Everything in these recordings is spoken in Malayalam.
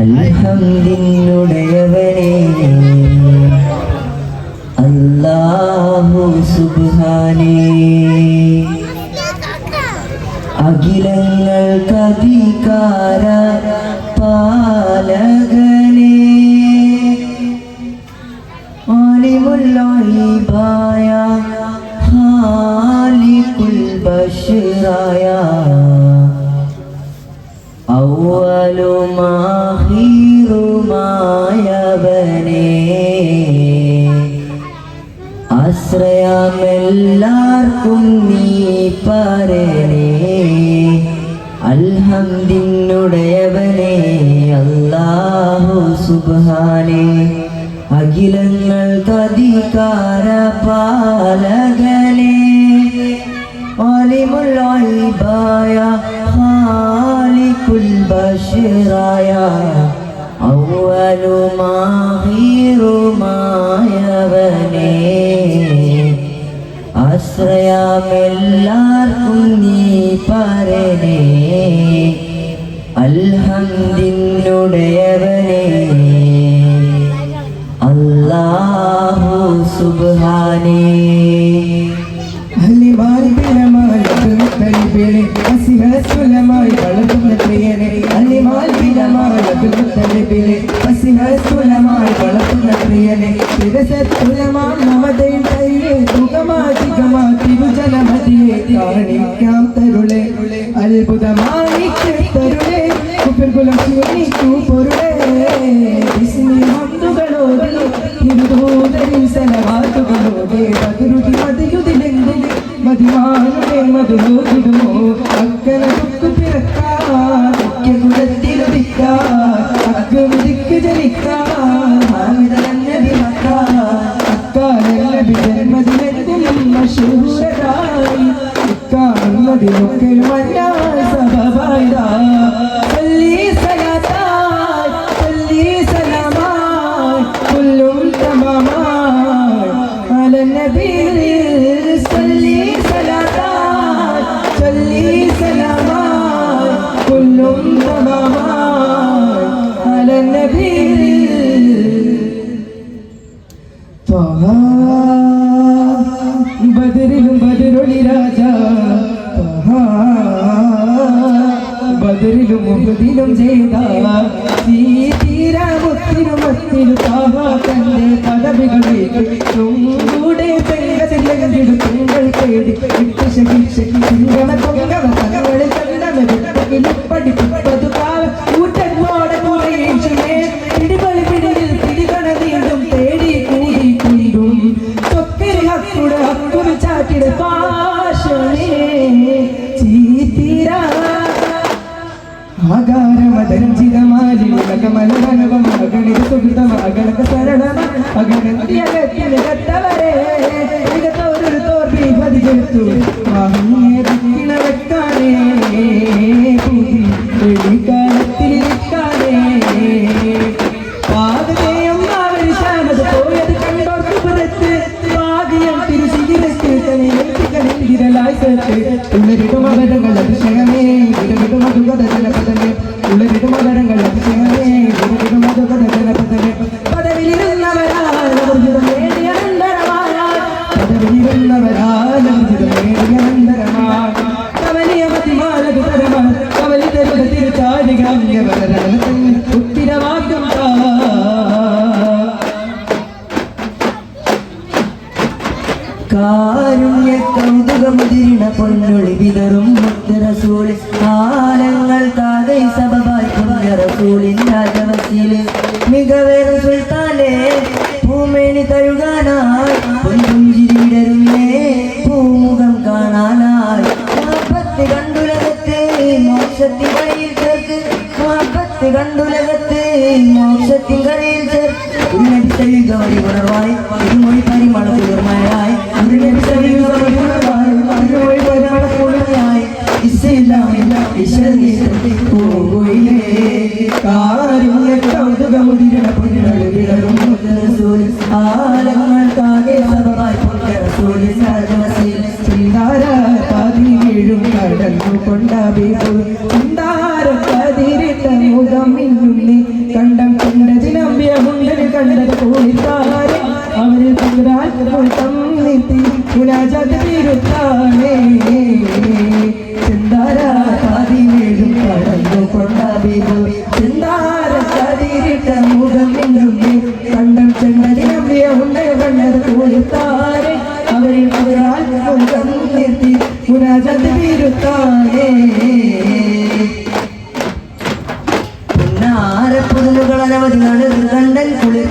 അൽഹംദിനുടയവനെ അല്ലാഹു സുബ്ഹാനേ. അഖിലങ്ങൾക്കധികാര പാലകനെ. ആലിമുല്ലാഹിബായ ഹാലിക്കുൽ ബഷറായ ആശ്രയമെല്ലാവർക്കും നീ പറയണേ അൽഹംദിനുടയവനെ അല്ലാഹു സുബ്ഹാനെ. അഖിലങ്ങൾക്ക് അധികാര പാലകനെ ആലിമുല്ലാഹിബായ ഹാലിക്കുൽ ബഷറായ അവലുമാഹിറുമായവനെ ആശ്രയമെല്ലാവർക്കും നീ പറയണേ അൽഹംദിനുടയവനെ. അല്ലാഹു സുബ്ഹാനേ. കയ്യെ സുഖമാധികമാ തിരുജനമതിയെ കാണിക്കാം തരുളെ അത്ഭുതമായി തരുളെ ക്ഷീണിക്കൂ പൊരുളെ de lo que seguir, seguir, seguir, seguir, Jangan ni, kita-kita കാരുണ്യ കൗതുകമുതിരിണ പൊന്നൊളി വിതറും മുത്തറസൂൽ കാലങ്ങൾ കാകൈ സബബായി പുണ്യറസൂലിൻ രാജവസിയിൽ. മികവേറും സുൽത്താനെ ഭൂമേനി തഴുകാനായി പൊൻപുഞ്ചിരിടരുമേ പൂമുഖം കാണാനായി. മഹബത്ത് കണ്ടുലകത്തെ മോക്ഷത്തിൻ കരയിൽ ചേർക്ക്. മഹബത്ത് കണ്ടുലകത്തെ മോക്ഷത്തിൻ കരയിൽ ചേർക്ക്. നബി സയ്യിദ് ഗൗരി ഉണർവായി. ഇരുമൊഴി പരിമള കുളിർമയായി. കൊണ്ടാ കണ്ടതിനമ്പിയ മുണ്ടന് കണ്ടത് തീരുത്താനേ ചിന്താര പതിനേഴും കടന്നു കൊണ്ട ബീബു ചിന്താര കതിരിട്ട മുഖം നിന്നുമ്മേ കണ്ടം ചെണ്ടതിനമ്പിയ മുണ്ടന് കണ്ടത് കൂടിത്താരെ അവരിൽ പങ്കരാൽ മുത്തം നിർത്തി മുനാജാത്ത്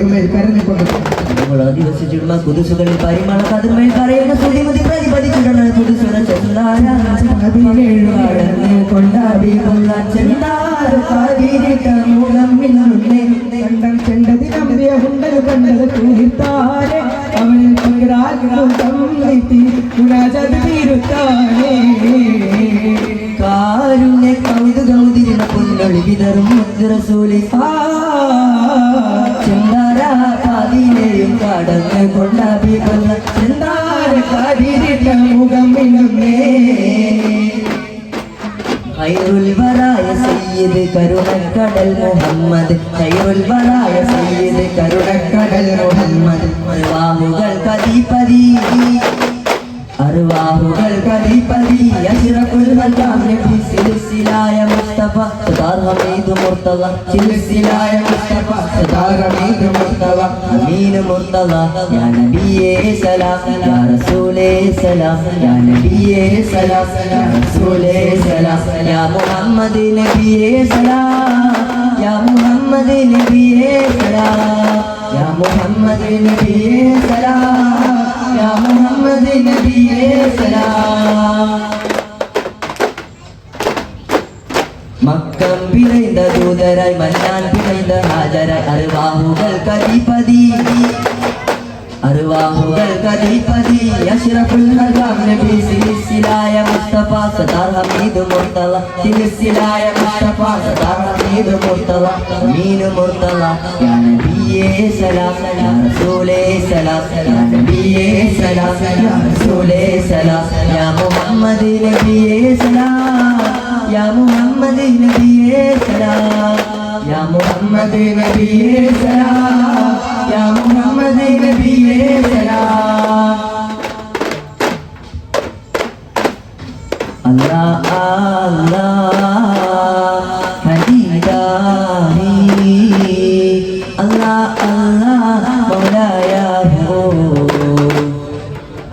ത്വാഹാനം വീട്ടതിശയഗിരികമില്ലക മതിപ്പുകളുവതായി പുന്നാരപ്പുതലുകൾ അനവധി നടുകൾ കണ്ടൽ കുളിർത്ത് ത്വാഹാനം വീട്ടതിശയഗിരികമില്ലക മതിപ്പുകളുവതായി പക്കത്തിനൊളി മികവാൽ ഉണച്ചൊടുക്കൽ പുറംപടുകൾ കഠിനത കൊടുമേൽ കരഞ്ഞുകൊണ്ട് ദിവസിച്ചിടുന്ന കുതിസുകളിൽ പരിമള കതിർമേൽ കരയുന്ന സുതിമതി പ്രതിപതിച്ചിടുന്ന കുതിസുര ചെന്താരേഴു കൊണ്ടാടിയുള്ള ചെന്താര കാതിരിട്ട മുഖം മിന്നുന്നേ കണ്ടം ചെണ്ടതിനമ്പിയ ഉണ്ടൽ കണ്ടത് കൂടിത്താരെ അവനിൽ പങ്കരാഗ്രഹം നീട്ടി മുനാജത് തീരുത്താനേ കാരുണ്യ കൗതുകമുതിരുന്ന പൊന്നൊളി വിതറും മുദ്രസൂലി ചെന്താര പാതിനെയും കടന്ന് കൊണ്ടാടിയുള്ള ചെന്താര കാതിരിട്ട മുഖം മിന്നുന്നേ. ഖൈറുൽ വറായ സയ്യിദ് കരുണക്കടൽ മുഹമ്മദ്. ഖൈറുൽ വറായ സയ്യിദ് കരുണക്കടൽ മുഹമ്മദ്. മുഹമ്മദ് നബിയേ സലാം. യാ മുഹമ്മദ് നബിയേ സലാം. യാ മുഹമ്മദ് നബിയേ സലാം. മക്കം പിഴൈന്ത ദൂതരായി മന്നാൻ പിഴൈന്ത ഹാജരായി അറിവാഹുകൾ കതിപതി അറുവാഹുകൾ കതിപതി അഷ്റഫുൽ മൽക്കാം നബി സിൽസിലായ മുസ്തഫ സദാർ ഹമീദ് മുർത്തള സിൽസിലായ മുസ്തഫ സദാർ ഹമീദ് മുർത്തള അമീൻ മുർത്തള യാ നബിയേ സലാം യാ റസൂലേ സലാം യാ നബിയേ സലാം യാ റസൂലേ സലാം യാ മുഹമ്മദ് നബിയേ സലാം യാ മുഹമ്മദ് നബിയേ സലാം യാ മുഹമ്മദ് നബിയേ സലാം യാ മുഹമ്മദ് നബിയേ സലാം അല്ലാഹ് അല്ലാഹ് ഹദീദാഹി അല്ലാഹ് അല്ലാഹ് മൗലായ ഹോ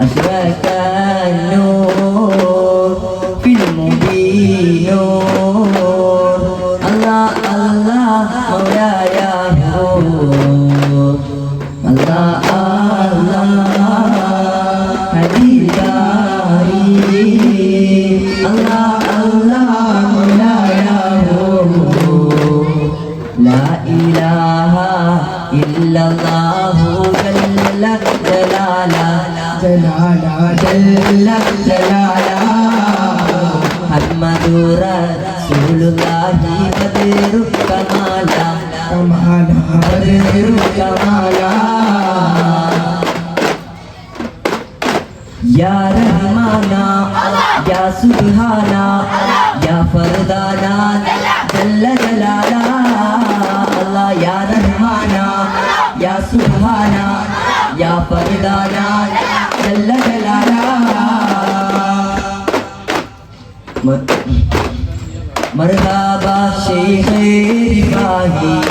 അശ്വകനൂ بدر كمالا يا رحمانا يا سبحانا يا فردانا جل جلالا الله يا رحمانا يا سبحانا يا فردانا جل جلالا مرحبا شيخ رفاهي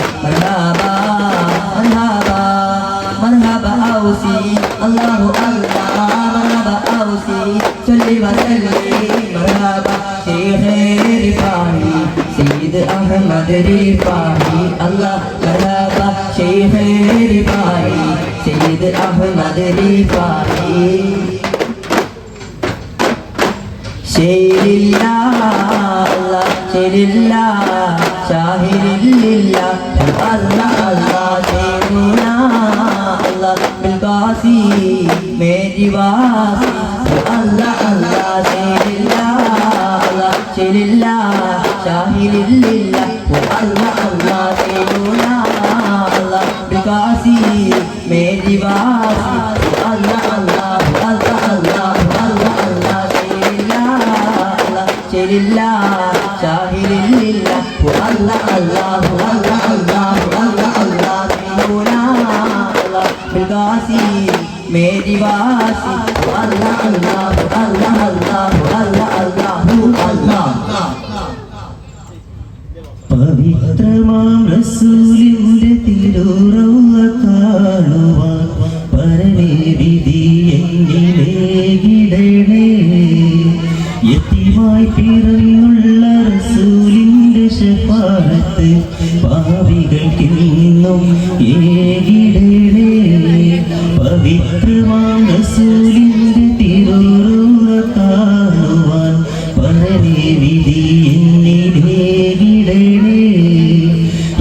അല്ലാഹു അല്ലാഹു ഔസി ചൊല്ലി വസല്ലി മർഹബ ശീഖേ Rifai Sayyid Ahmad Rifai Allah മർഹബ ശീഖേ റിഫാഹി സയ്യിദ് അഹ്മദ് റിഫാഹി ശൈലില്ല അല്ലാഹ് ശൈലില്ല ഷാഹിലില്ല അല്ലാഹ് മേരി വാസി അല്ല അല്ല ശരില്ല അല്ല ശരില്ല ഷാഹിലില്ല അല്ല അല്ലാ തേനൂല അല്ല വികാസി മേരി വാസി അല്ല അല്ലാ അല്ല അല്ലാ അല്ല അല്ലാ ശരില്ല അല്ല ശരില്ല ഷാഹിലില്ല അല്ല അല്ലാ അല്ല അല്ലാ അല്ല അല്ലാ തേനൂല അല്ല വികാസി മേരി വാസി. അല്ല അല്ലാ അല്ല അല്ലാ അല്ല അല്ലാഹു അല്ലാ. പവിത്രമാം റസൂലിന്റെ തിരുറവ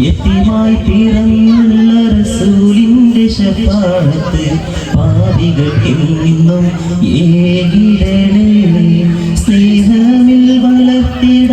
യത്തിമായി പിറന്നുള്ള റസൂലിന്റെ ശപാത്ത് പാപികൾക്ക് നിന്നും ഏകിടണേ സ്നേഹമിൽ വളർത്തിടാനാരുമില്ലാതെ